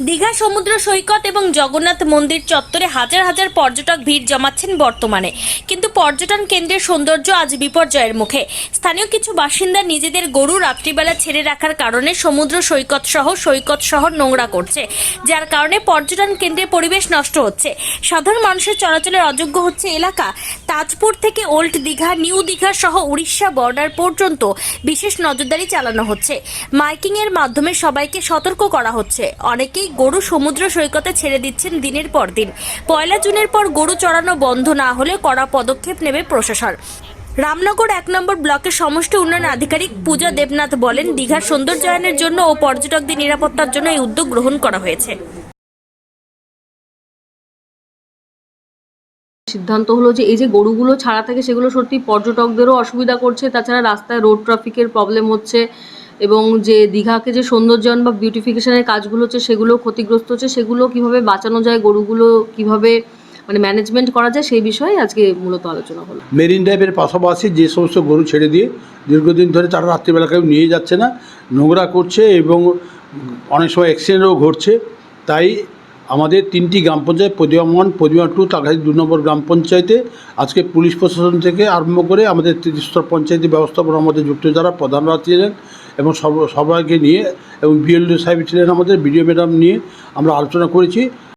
দীঘা সমুদ্র সৈকত এবং জগন্নাথ মন্দির চত্বরে হাজার হাজার পর্যটক ভিড় জমাচ্ছেন বর্তমানে। কিন্তু পর্যটন কেন্দ্রের সৌন্দর্য আজ বিপর্যয়ের মুখে। স্থানীয় কিছু বাসিন্দা নিজেদের গরু রাত্রিবেলা ছেড়ে রাখার কারণে সমুদ্র সৈকত সহ সৈকত শহর নোংরা করছে, যার কারণে পর্যটন কেন্দ্রের পরিবেশ নষ্ট হচ্ছে। সাধারণ মানুষের চলাচলের অযোগ্য হচ্ছে এলাকা। তাজপুর থেকে ওল্ড দীঘা, নিউ দীঘা সহ উড়িষ্যা বর্ডার পর্যন্ত বিশেষ নজরদারি চালানো হচ্ছে। মাইকিং এর মাধ্যমে সবাইকে সতর্ক করা হচ্ছে। অনেকেই গরু সমুদ্র সৈকতে ছেড়ে দিচ্ছেন দিনের পর দিন। পয়লা জুনের পর গরু চড়ানো বন্ধ না হলে কড়া পদক্ষেপ নেবে প্রশাসন। রামনগর এক নম্বর ব্লকের সমষ্টি উন্নয়ন আধিকারিক পূজা দেবনাথ বলেন, দীঘার সৌন্দর্যায়নের জন্য ও পর্যটকদের নিরাপত্তার জন্য এই উদ্যোগ গ্রহণ করা হয়েছে। সিদ্ধান্ত হলো যে এই যে গরুগুলো ছাড়া থাকে, সেগুলো সত্যি পর্যটকদেরও অসুবিধা করছে। তাছাড়া রাস্তায় রোড ট্রাফিকের প্রবলেম হচ্ছে। এবং যে দীঘাকে যে সৌন্দর্যায়ন বা বিউটিফিকেশনের কাজগুলো হচ্ছে সেগুলো ক্ষতিগ্রস্ত হচ্ছে, সেগুলো কীভাবে বাঁচানো যায়, গরুগুলো কীভাবে মানে ম্যানেজমেন্ট করা যায়, সেই বিষয়ে আজকে মূলত আলোচনা হলো। মেরিন ড্রাইভের পাশাপাশি যে সমস্ত গরু ছেড়ে দিয়ে দীর্ঘদিন ধরে তারা রাত্রিবেলা কেউ নিয়ে যাচ্ছে না, নোংরা করছে এবং অনেক সময় অ্যাক্সিডেন্টও ঘটছে, তাই আমাদের তিনটি গ্রাম পঞ্চায়েত প্রতিমা ওয়ান প্রতিমা টু তাকাশি দু নম্বর গ্রাম পঞ্চায়েতে। আজকে পুলিশ প্রশাসন থেকে আরম্ভ করে আমাদের ত্রিস্তর পঞ্চায়েতের ব্যবস্থাপনা আমাদের যুক্ত যারা প্রধানরা ছিলেন এবং সব সবাইকে নিয়ে এবং বিএলডি সাহেব ছিলেন আমাদের, বিডিও ম্যাডাম নিয়ে আমরা আলোচনা করেছি।